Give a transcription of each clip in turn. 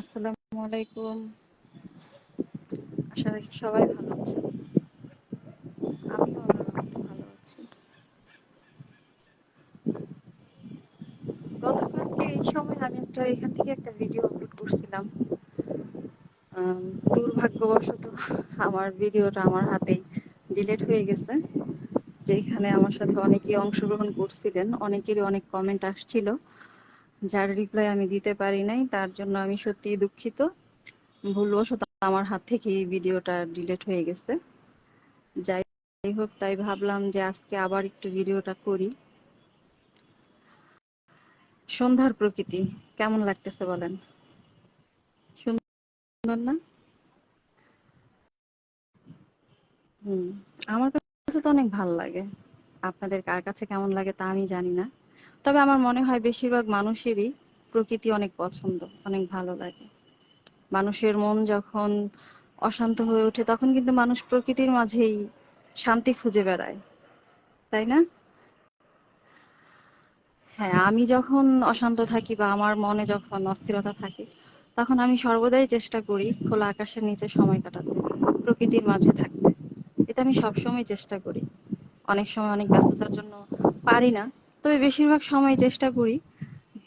আসসালামু আলাইকুম আশা রাখি সবাই ভালো আছেন। আমিও ভালো আছি। গতকালকে এই সময় আমি একটা, এখান থেকে একটা ভিডিও আপলোড করছিলাম। দুর্ভাগ্যবশত আমার ভিডিওটা আমার হাতেই ডিলিট হয়ে গেছে, যেখানে আমার সাথে অনেকেই অংশগ্রহণ করছিলেন, অনেকেরই অনেক কমেন্ট আসছিল। যার রিপ্লাই আমি দিতে পারি নাই, তার জন্য আমি সত্যিই দুঃখিত। ভুলবশত আমার হাত থেকে ভিডিওটা ডিলিট হয়ে গেছে। যাই হোক, তাই ভাবলাম যে আজকে আবার একটু ভিডিওটা করি। সন্ধ্যার প্রকৃতি, কেমন লাগতেছে বলেন? সুন্দর না? হুম, আমার কাছে তো অনেক ভালো লাগে। আপনাদের কার কাছে কেমন লাগে তা আমি জানি না। তবে আমার মনে হয় বেশিরভাগ মানুষেরই প্রকৃতি অনেক পছন্দ, অনেক ভালো লাগে। মানুষের মন যখন অশান্ত হয়ে ওঠে, তখন কিন্তু মানুষ প্রকৃতির মাঝেই শান্তি খুঁজে বেড়ায়। তাই না? হ্যাঁ আমি যখন অশান্ত থাকি বা আমার মনে যখন অস্থিরতা থাকে, তখন আমি সর্বদাই চেষ্টা করি খোলা আকাশের নিচে সময় কাটাতে, প্রকৃতির মাঝে থাকতে। এটা আমি সবসময় চেষ্টা করি। অনেক সময় অনেক ব্যস্ততার জন্য পারি না তবে বেশিরভাগ সময় চেষ্টা করি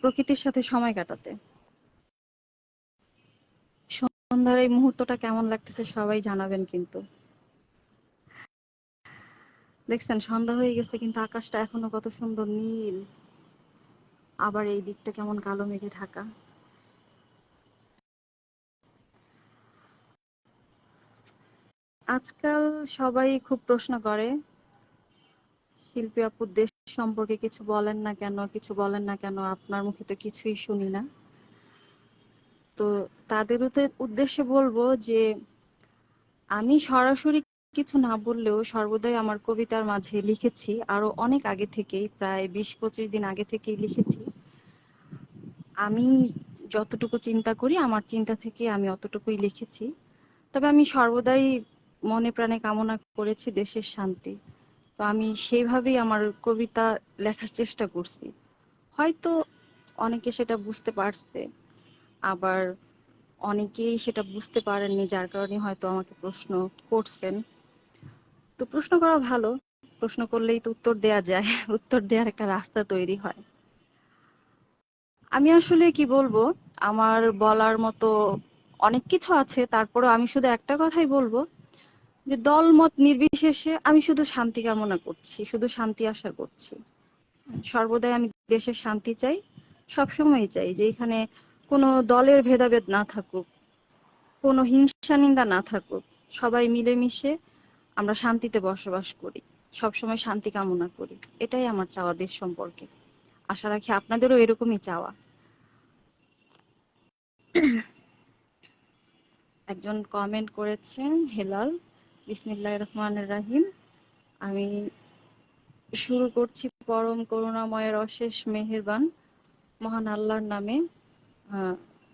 প্রকৃতির সাথে সময় কাটাতে। সন্ধ্যার এই মুহূর্তটা কেমন লাগতেছে সবাই জানাবেন কিন্তু। দেখছেন, সন্ধ্যা হয়ে গেছে কিন্তু আকাশটা এখনও কত সুন্দর নীল। আবার এই দিকটা কেমন কালো মেঘে ঢাকা। আজকাল সবাই খুব প্রশ্ন করে, শিল্পী আপুর দেশ সম্পর্কে কিছু বলেন না কেন, কিছু বলেন না কেন, আপনার মুখে তো কিছুই শুনি না। তো তাদের উদ্দেশ্যে বলব যে, আমি সরাসরি কিছু না বললেও সর্বদাই আমার কবিতার মাঝে লিখেছি, আরও অনেক আগে থেকেই, প্রায় বিশ, পঁচিশ দিন আগে থেকেই লিখেছি। আমি যতটুকু চিন্তা করি, আমার চিন্তা থেকে আমি অতটুকুই লিখেছি। তবে আমি সর্বদাই মনে প্রাণে কামনা করেছি দেশের শান্তি। তো আমি সেইভাবেই আমার কবিতা লেখার চেষ্টা করছি। হয়তো অনেকে সেটা বুঝতে পারছে, আবার অনেকেই সেটা বুঝতে পারেননি, যার কারণে হয়তো আমাকে প্রশ্ন করছেন। তো প্রশ্ন করা ভালো, প্রশ্ন করলেই তো উত্তর দেয়া যায়, উত্তর দেওয়ার একটা রাস্তা তৈরি হয়। আমি আসলে কি বলব, আমার বলার মতো অনেক কিছু আছে তারপরে আমি শুধু একটা কথাই বলব যে দল মত নির্বিশেষে আমি শুধু শান্তি কামনা করছি, শুধু শান্তি আশা করছি। সর্বদাই আমি দেশের শান্তি চাই সবসময় চাই যে এখানে কোনো দলের ভেদাভেদ না থাকুক, কোনো হিংসা নিন্দা না থাকুক, সবাই মিলেমিশে আমরা শান্তিতে বসবাস করি, সবসময় শান্তি কামনা করি। এটাই আমার চাওয়া দেশ সম্পর্কে। আশা রাখি আপনাদেরও এরকমই চাওয়া। একজন কমেন্ট করেছেন, হেলাল। বিসমিল্লাহ রহমান রাহিম। আমি শুরু করছি পরম করুণাময়ের অশেষ মেহেরবান, মহান আল্লাহর নামে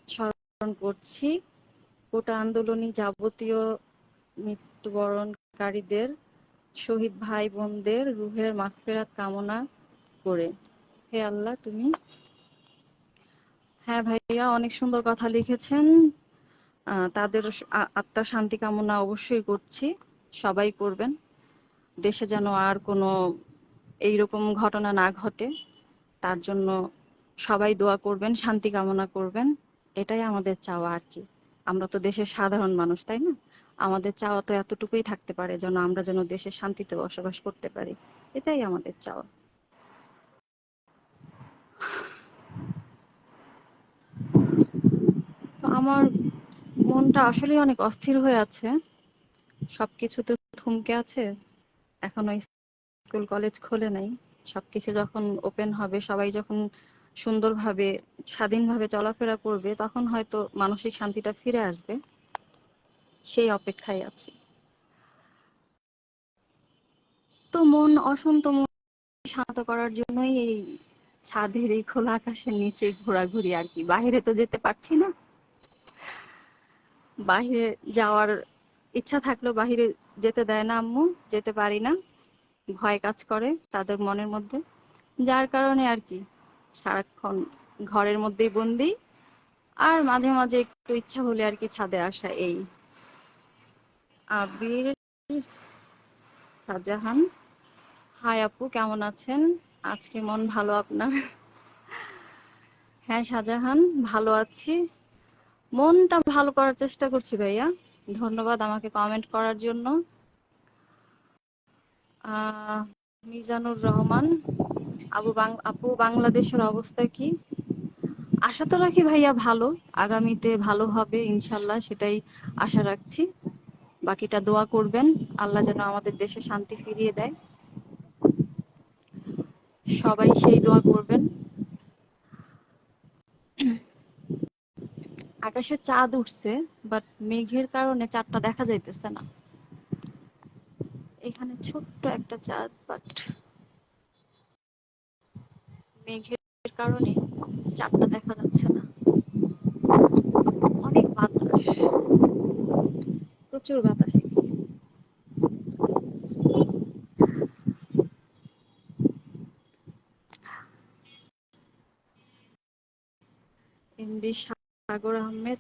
স্মরণ করছি। গোটা আন্দোলনী যাবতীয় মৃত্যুবরণকারীদের, শহীদ ভাই বোনদের রুহের মাগফিরাত কামনা করে। হে আল্লাহ, তুমি হ্যাঁ ভাইয়া, অনেক সুন্দর কথা লিখেছেন। তাদের আত্মার শান্তি কামনা অবশ্যই করছি। সবাই করবেন। দেশে যেন আর কোনো এইরকম ঘটনা না ঘটে, তার জন্য সবাই দোয়া করবেন, শান্তি কামনা করবেন। এটাই আমাদের চাওয়া আর কি। আমরা তো দেশের সাধারণ মানুষ, তাই না? আমাদের চাওয়া তো এতটুকুই থাকতে পারে যেন আমরা যেন দেশে শান্তিতে বসবাস করতে পারি। এটাই আমাদের চাওয়া। তো আমার মনটা আসলে অনেক অস্থির হয়ে আছে। সবকিছু তো থমকে আছে। এখনও স্কুল, কলেজ খোলে নাই। সবকিছু যখন ওপেন হবে, সবাই যখন সুন্দরভাবে, স্বাধীনভাবে চলাফেরা করবে, তখন হয়তো মানসিক শান্তিটা ফিরে আসবে। সেই অপেক্ষায় আছি। তো মন অসন্ত, মন শান্ত করার জন্যই এই ছাদের এই খোলা আকাশের নিচে ঘোরাঘুরি আর কি। বাইরে তো যেতে পারছি না। বাহিরে যাওয়ার ইচ্ছা থাকলেও বাহিরে যেতে দেয় না আম্মু, যেতে পারি না। ভয় কাজ করে তাদের মনের মধ্যে। যার কারণে আর কি, সারাক্ষণ ঘরের মধ্যেই বন্দি। আর মাঝে মাঝে একটু ইচ্ছা হলে আর কি ছাদে আসা এই। আবির শাহজাহান। হাই আপু, কেমন আছেন? আজকে মন ভালো আপনার? হ্যাঁ শাহজাহান, ভালো আছি। মনটা ভালো করার চেষ্টা করছি ভাইয়া। ধন্যবাদ আমাকে কমেন্ট করার জন্য। মিজানুর রহমান, আবু আপু, বাংলাদেশের অবস্থা কি? আশা তো রাখি ভাইয়া ভালো। আগামীতে ভালো হবে ইনশাল্লাহ, সেটাই আশা রাখছি। বাকিটা দোয়া করবেন। আল্লাহ যেন আমাদের দেশে শান্তি ফিরিয়ে দেয়। সবাই সেই দোয়া করবেন। আকাশে চাঁদ উঠছে বাট মেঘের কারণে চাঁদটা দেখা যাইতেছে না। এখানে ছোট্ট একটা চাঁদ বাট মেঘের কারণে চাঁদটা দেখা যাচ্ছে না। অনেক বাতাস, প্রচুর বাতাস।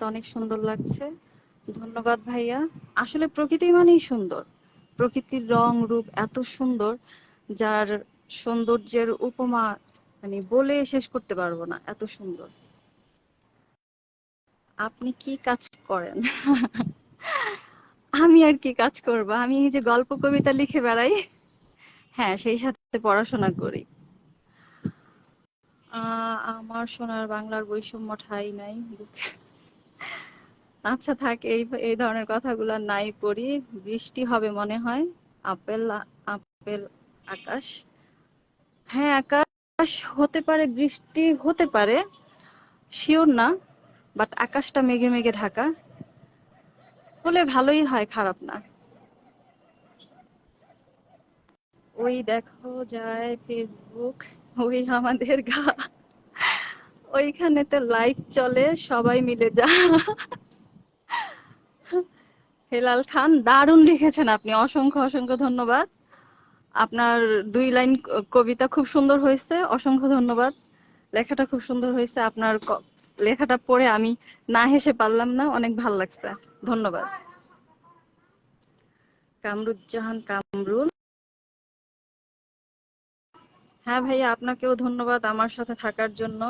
অনেক সুন্দর লাগছে। ধন্যবাদ ভাইয়া। আসলে প্রকৃতি মানেই সুন্দর। প্রকৃতির রং, রূপ এত সুন্দর, যার সৌন্দর্যের উপমা মানে বলে শেষ করতে পারব না, এত সুন্দর। আপনি কি কাজ করেন? আমি আর কি কাজ করব? আমি এই যে গল্প, কবিতা লিখে বেড়াই। হ্যাঁ সেই সাথে পড়াশোনা করি। আমার সোনার বাংলার বৈষম্য ঠাঁই নাই আচ্ছা থাক, এই এই ধরনের কথাগুলো নাই পড়ি। বৃষ্টি হবে মনে হয়। আপেল আপেল, আকাশ। হ্যাঁ আকাশ হতে পারে, বৃষ্টি হতে পারে। শিওর না বাট আকাশটা মেঘে মেঘে ঢাকা। হলে ভালোই হয়, খারাপ না। ওই দেখো যায় ফেসবুক ওই আমাদের গা। ওইখানেতে লাইভ চলে, সবাই মিলে যা। হেলাল খান, দারুণ লিখেছেন আপনি। অসংখ্য অসংখ্য ধন্যবাদ। আপনার দুই লাইন কবিতা খুব সুন্দর হয়েছে, অসংখ্য ধন্যবাদ। লেখাটা খুব সুন্দর হয়েছে। আপনার লেখাটা পড়ে আমি না হেসে পারলাম না, অনেক ভালো লাগছে। ধন্যবাদ। কামরুজ্জাহান কামরুল। হ্যাঁ ভাইয়া, আপনাকেও ধন্যবাদ আমার সাথে থাকার জন্য।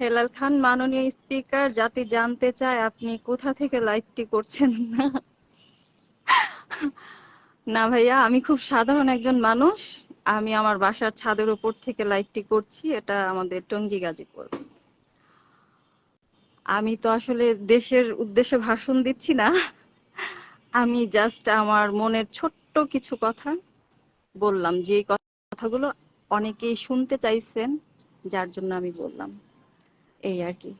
হেলাল খান মাননীয় স্পিকার, জাতি জানতে চায় আপনি কোথা থেকে লাইভটি করছেন? না না ভাইয়া, আমি খুব সাধারণ একজন মানুষ। আমি আমার বাসার ছাদের উপর থেকে লাইভটি করছি, এটা আমাদের টঙ্গী গাজীপুর। আমি তো আসলে দেশের উদ্দেশ্যে ভাষণ দিচ্ছি না। আমি জাস্ট আমার মনের ছোট্ট কিছু কথা বললাম। যে কথাগুলো অনেকেই শুনতে চাইছেন, যার জন্য আমি বললাম। এই আর কি।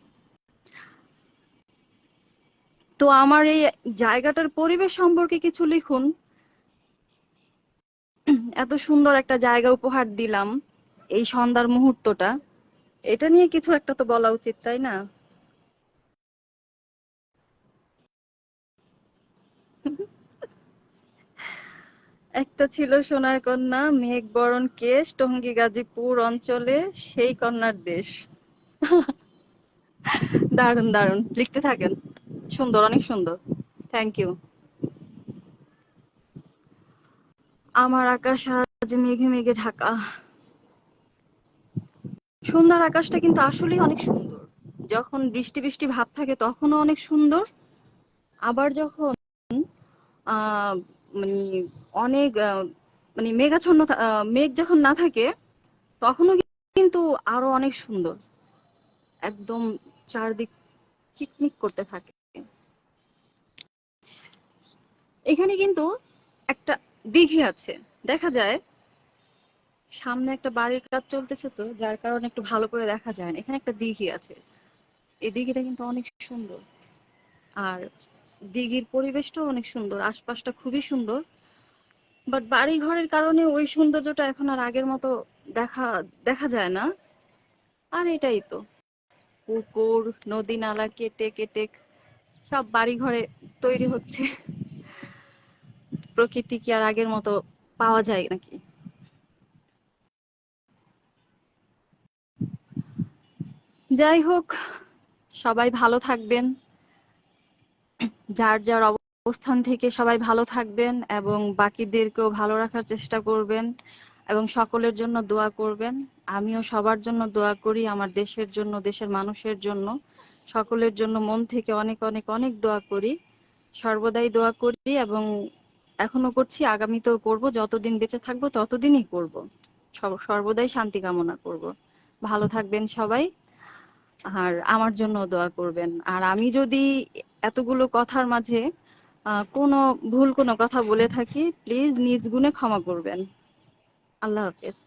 তো আমার এই জায়গাটার পরিবেশ সম্পর্কে কিছু লিখুন। এত সুন্দর একটা জায়গা উপহার দিলাম এই সন্ধ্যার মুহূর্তটা। এটা নিয়ে কিছু একটা তো বলা উচিত, তাই না? একটা ছিল সোনার কন্যা মেঘ বরণ কেশ, টঙ্গী গাজীপুর অঞ্চলে সেই কন্যার দেশ। দারুণ দারুণ লিখতে থাকেন। সুন্দর, অনেক সুন্দর। থ্যাংক ইউ আমার আকাশ আজ মেঘে মেঘে ঢাকা। সুন্দর আকাশটা কিন্তু আসলেই অনেক সুন্দর। যখন বৃষ্টি বৃষ্টি ভাব থাকে, তখনও অনেক সুন্দর। আবার যখন মানে অনেক মানে মেঘাচ্ছন্ন মেঘ যখন না থাকে, তখনও কিন্তু আরও অনেক সুন্দর। একদম চারদিক চিকমিক করতে থাকে। এখানে কিন্তু একটা দিঘি আছে। দেখা যায় সামনে একটা বাড়ির কাজ চলতেছে তো, যার কারণে একটু ভালো করে দেখা যায় না। এখানে একটা দিঘি আছে। এই দিঘিটা কিন্তু অনেক সুন্দর। আর দিঘির পরিবেশটাও অনেক সুন্দর। আশপাশটা খুবই সুন্দর। বাট বাড়ি ঘরের কারণে ওই সৌন্দর্যটা এখন আর আগের মতো দেখা দেখা যায় না। আর এটাই তো। পুকুর, নদী নালা কেটে কেটে সব বাড়ি ঘরে তৈরি হচ্ছে। প্রকৃতি কি আর আগের মতো পাওয়া যায় নাকি? যাই হোক, সবাই ভালো থাকবেন। যার যার অবস্থান থেকে সবাই ভালো থাকবেন এবং বাকিদেরকেও ভালো রাখার চেষ্টা করবেন। এবং সকলের জন্য দোয়া করবেন। আমিও সবার জন্য দোয়া করি, আমার দেশের জন্য, দেশের মানুষের জন্য। সকলের জন্য মন থেকে অনেক অনেক অনেক দোয়া করি। সর্বদাই দোয়া করি এবং এখনও করছি, আগামীতেও করব। যতদিন বেঁচে থাকব ততদিনই করব। সর্বদাই শান্তি কামনা করব। ভালো থাকবেন সবাই। আর আমার জন্য দোয়া করবেন। আর আমি যদি এতগুলো কথার মাঝে কোনো ভুল কোনো কথা বলে থাকি প্লিজ নিজ গুণে ক্ষমা করবেন। আল্লাহ হাফেজ